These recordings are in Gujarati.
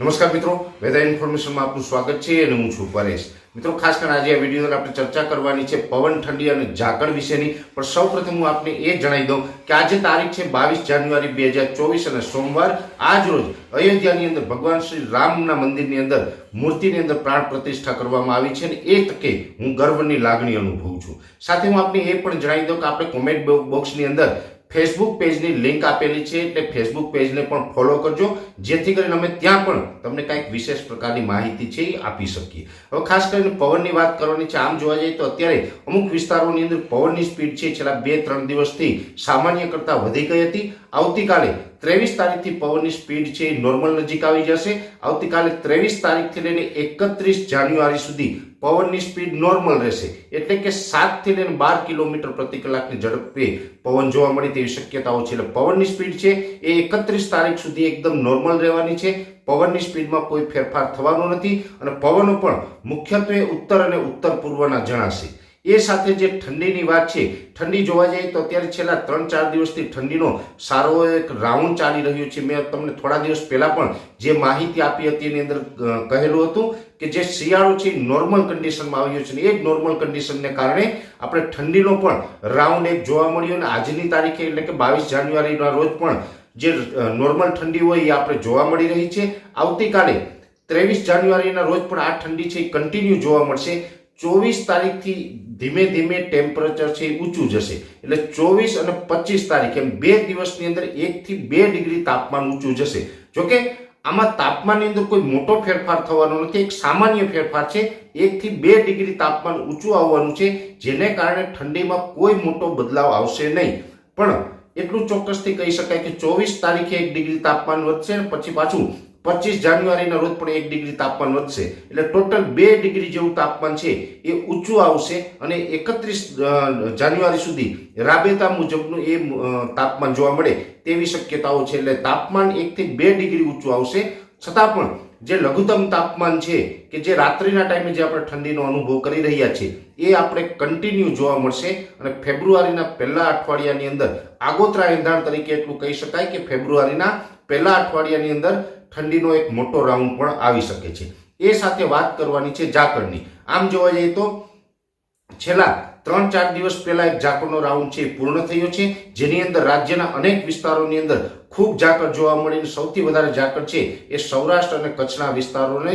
નમસ્કાર મિત્રો, વેધર ઇન્ફોર્મેશનમાં આપનું સ્વાગત છે અને હું છું પરેશ. મિત્રો, ખાસ કરીને આજે આ વીડિયો આપણે ચર્ચા કરવાની છે પવન ઠંડી અને ઝાકળ વિશેની. પણ સૌપ્રથમ હું આપને એ જણાવી દઉં કે આજે તારીખ છે બાવીસ જાન્યુઆરી બે હજાર ચોવીસ અને સોમવાર, આજ રોજ અયોધ્યાની અંદર ભગવાન શ્રી રામના મંદિરની અંદર મૂર્તિની અંદર પ્રાણ પ્રતિષ્ઠા કરવામાં આવી છે અને એ તકે હું ગર્વની લાગણી અનુભવું છું. સાથે હું આપને એ પણ જણાવી દઉં કે આપણે કોમેન્ટ બોક્સની અંદર ફેસબુક પેજની લિંક આપેલી છે એટલે ફેસબુક પેજને પણ ફોલો કરજો. જેથી કરીને અમે ત્યાં પણ તમને કંઈક વિશેષ પ્રકારની માહિતી છે એ આપી શકીએ. હવે ખાસ કરીને પવનની વાત કરવાની છે, આમ જોવા જઈએ તો અત્યારે અમુક વિસ્તારોની અંદર પવનની સ્પીડ છે છેલ્લા બે ત્રણ દિવસથી સામાન્ય કરતાં વધી ગઈ હતી. આવતીકાલે ત્રેવીસ તારીખથી પવનની સ્પીડ છે એ નોર્મલ નજીક આવી જશે. આવતીકાલે ત્રેવીસ તારીખથી લઈને એકત્રીસ જાન્યુઆરી સુધી પવનની સ્પીડ નોર્મલ રહેશે. એટલે કે સાતથી લઈને બાર કિલોમીટર પ્રતિ કલાકની ઝડપે પવન જોવા મળે તેવી શક્યતાઓ છે. એટલે પવનની સ્પીડ છે એ એકત્રીસ તારીખ સુધી એકદમ નોર્મલ રહેવાની છે. પવનની સ્પીડમાં કોઈ ફેરફાર થવાનો નથી અને પવનો પણ મુખ્યત્વે ઉત્તર અને ઉત્તર પૂર્વના જણાશે. એ સાથે જે ઠંડીની વાત છે, ઠંડી જોવા જઈએ તો અત્યારે છેલ્લા ત્રણ ચાર દિવસથી ઠંડીનો સારો એક રાઉન્ડ ચાલી રહ્યો છે. મેં તમને થોડા દિવસ પહેલાં પણ જે માહિતી આપી હતી એની અંદર કહેલું હતું કે જે શિયાળો છે નોર્મલ કન્ડિશનમાં આવ્યો છે ને એ જ નોર્મલ કન્ડિશનને કારણે આપણે ઠંડીનો પણ રાઉન્ડ એક જોવા મળ્યો અને આજની તારીખે એટલે કે બાવીસ જાન્યુઆરીના રોજ પણ જે નોર્મલ ઠંડી હોય એ આપણે જોવા મળી રહી છે. આવતીકાલે ત્રેવીસ જાન્યુઆરીના રોજ પણ આ ઠંડી છે એ કન્ટિન્યુ જોવા મળશે. ચોવીસ તારીખથી ધીમે ધીમે ટેમ્પરેચર છે એ ઊંચું જશે. એટલે ચોવીસ અને પચીસ તારીખ, એમ બે દિવસની અંદર એકથી બે ડિગ્રી તાપમાન ઊંચું જશે. જોકે, આમાં તાપમાનની અંદર કોઈ મોટો ફેરફાર થવાનો નથી. એક સામાન્ય ફેરફાર છે, એકથી બે ડિગ્રી તાપમાન ઊંચું આવવાનું છે, જેને કારણે ઠંડીમાં કોઈ મોટો બદલાવ આવશે નહીં. પણ એટલું ચોક્કસથી કહી શકાય કે ચોવીસ તારીખે એક ડિગ્રી તાપમાન વધશે અને પછી પાછું પચીસ જાન્યુઆરીના રોજ પણ એક ડિગ્રી તાપમાન વધશે. એટલે ટોટલ બે ડિગ્રી જેવું તાપમાન છે, એ ઊંચું આવશે અને એકત્રીસ જાન્યુઆરી સુધી રાબેતા મુજબનું એ તાપમાન જોવા મળે તેવી શક્યતાઓ છે. એટલે તાપમાન એકથી બે ડિગ્રી ઊંચું આવશે. છતાં પણ જે લઘુત્તમ તાપમાન છે કે જે રાત્રિના ટાઈમે જે આપણે ઠંડીનો અનુભવ કરી રહ્યા છીએ, એ આપણે કન્ટિન્યુ જોવા મળશે. અને ફેબ્રુઆરીના પહેલા અઠવાડિયાની અંદર, આગોતરા એંધાણ તરીકે એટલું કહી શકાય કે ફેબ્રુઆરીના પહેલા અઠવાડિયાની અંદર ઠંડીનો એક મોટો રાઉન્ડ પણ આવી શકે છે. એ સાથે વાત કરવાની છે ઝાકળની. આમ જોવા જઈએ તો, છેલ્લા ત્રણ ચાર દિવસ પહેલા એક ઝાકળનો રાઉન્ડ છે પૂર્ણ થયો છે. જેની અંદર રાજ્યના અનેક વિસ્તારોની અંદર ખૂબ ઝાકળ જોવા મળી સૌથી વધારે ઝાકળ છે એ સૌરાષ્ટ્ર અને કચ્છના વિસ્તારોને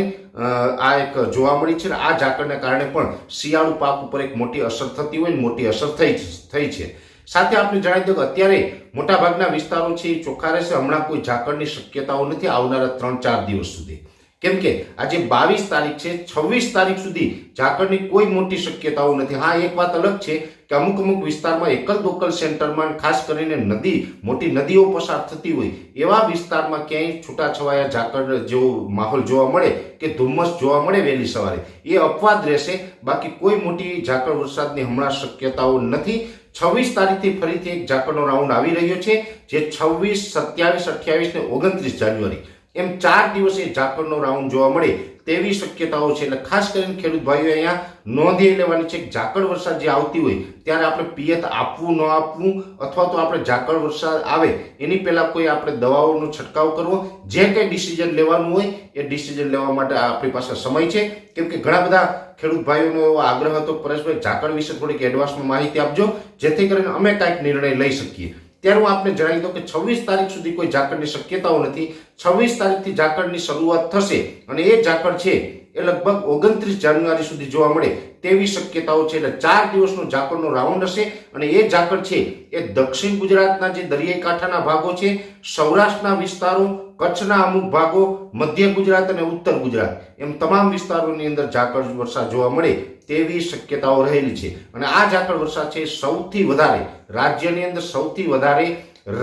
આ એક જોવા મળી છે આ ઝાકળને કારણે પણ શિયાળુ પાક ઉપર એક મોટી અસર થતી હોય મોટી અસર થઈ થઈ છે. સાથે આપણે જણાવી દઉં કે અત્યારે મોટાભાગના વિસ્તારો છે એ ચોખ્ખા રહેશે, હમણાં કોઈ ઝાકળની શક્યતાઓ નથી આવનારા ત્રણ ચાર દિવસ સુધી. કેમ કે આજે બાવીસ તારીખ છે, છવ્વીસ તારીખ સુધી ઝાકળની કોઈ મોટી શક્યતાઓ નથી. હા, એક વાત અલગ છે કે અમુક અમુક વિસ્તારમાં એકલ દોકલ સેન્ટરમાં ખાસ કરીને નદી, મોટી નદીઓ પસાર થતી હોય. એવા વિસ્તારમાં ક્યાંય છૂટાછવાયા ઝાકળ જેવો માહોલ જોવા મળે કે ધુમ્મસ જોવા મળે વહેલી સવારે? એ અપવાદ રહેશે. બાકી કોઈ મોટી ઝાકળ વરસાદની હમણાં શક્યતાઓ નથી. છવ્વીસ તારીખથી ફરીથી એક ઝાકળનો રાઉન્ડ આવી રહ્યો છે, જે છવ્વીસ, સત્યાવીસ, અઠ્યાવીસ ને ઓગણત્રીસ જાન્યુઆરી. એમ ચાર દિવસે ઝાકળનો રાઉન્ડ જોવા મળે. તેવી શક્યતાઓ છે એટલે ખાસ કરીને ખેડૂત ભાઈઓ અહીંયા નોંધી લેવાની છે કે ઝાકળ વરસાદ જે આવતી હોય ત્યારે આપણે પિયત આપવું ન આપવું અથવા તો આપણે ઝાકળ વરસાદ આવે એની પહેલાં કોઈ આપણે દવાઓનો છંટકાવ કરવો. જે કંઈ ડિસિઝન લેવાનું હોય એ ડિસિઝન લેવા માટે આપણી પાસે સમય છે. કેમ કે ઘણા બધા ખેડૂત ભાઈઓનો એવો આગ્રહ હતો પરેશભાઈ, ઝાકળ વિશે થોડીક એડવાન્સમાં માહિતી આપજો. જેથી કરીને અમે કાંઈક નિર્ણય લઈ શકીએ. ત્યારે હું આપને જણાવી દઉં કે છવ્વીસ તારીખ સુધી કોઈ ઝાકળની શક્યતાઓ નથી. છવ્વીસ તારીખથી ઝાકળની શરૂઆત થશે અને એ ઝાકળ છે એ લગભગ ઓગણત્રીસ જાન્યુઆરી સુધી જોવા મળે તેવી શક્યતાઓ છે. એટલે ચાર દિવસનો ઝાકળનો રાઉન્ડ હશે અને એ ઝાકળ છે એ દક્ષિણ ગુજરાતના જે દરિયાઈ કાંઠાના ભાગો છે, સૌરાષ્ટ્રના વિસ્તારો, કચ્છના અમુક ભાગો, મધ્ય ગુજરાત અને ઉત્તર ગુજરાત એમ તમામ વિસ્તારોની અંદર ઝાકળ વરસાદ જોવા મળે તેવી શક્યતાઓ રહેલી છે. અને આ ઝાકળ વરસાદ છે સૌથી વધારે, રાજ્યની અંદર સૌથી વધારે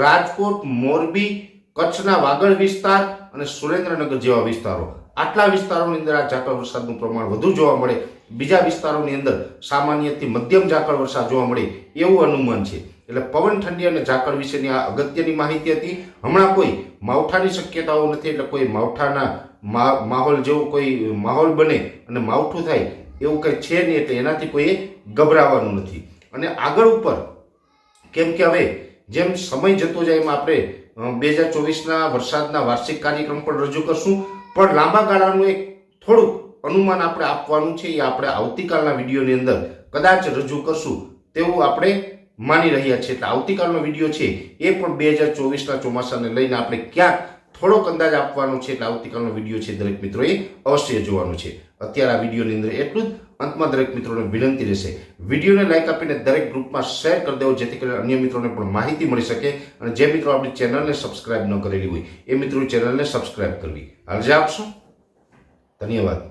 રાજકોટ, મોરબી, કચ્છના વાગડ વિસ્તાર અને સુરેન્દ્રનગર જેવા વિસ્તારો. આટલા વિસ્તારોની અંદર આ ઝાકળ વરસાદનું પ્રમાણ વધુ જોવા મળે. બીજા વિસ્તારોની અંદર સામાન્યથી મધ્યમ ઝાકળ વરસાદ જોવા મળે એવું અનુમાન છે. એટલે પવન ઠંડી અને ઝાકળ વિશેની આ અગત્યની માહિતી હતી. હમણાં કોઈ માવઠાની શક્યતાઓ નથી, એટલે કોઈ માવઠાના માહોલ જેવો કોઈ માહોલ બને અને માવઠું થાય એવું કંઈ છે નહીં એટલે એનાથી કોઈએ ગભરાવાનું નથી. અને આગળ ઉપર, કેમ કે હવે જેમ સમય જતો જાય એમ આપણે બે હજાર ચોવીસના વરસાદના વાર્ષિક કાર્યક્રમ પણ રજૂ કરશું. પણ લાંબા ગાળાનું એક થોડુંક અનુમાન આપણે આપવાનું છે, એ આપણે આવતીકાલના વિડીયોની અંદર કદાચ રજૂ કરશું. તેવું આપણે માની રહ્યા છીએ. એટલે આવતીકાલનો વીડિયો છે એ પણ બે હજાર ચોવીસના ચોમાસાને લઈને આપણે ક્યાંક થોડોક અંદાજ આપવાનો છે. એટલે આવતીકાલનો વીડિયો છે દરેક મિત્રોએ અવશ્ય જોવાનો છે. અત્યારે આ વિડીયોની અંદર એટલું જ. અંતમાં દરેક મિત્રોને વિનંતી રહેશે. વિડીયોને લાઇક આપીને દરેક ગ્રુપમાં શેર કરી દેવો, જેથી કરીને અન્ય મિત્રોને પણ માહિતી મળી શકે અને જે મિત્રો આપણી ચેનલને સબસ્ક્રાઇબ ન કરેલી હોય, એ મિત્રો ચેનલને સબસ્ક્રાઇબ કરવી. અરજી આપશો. ધન્યવાદ.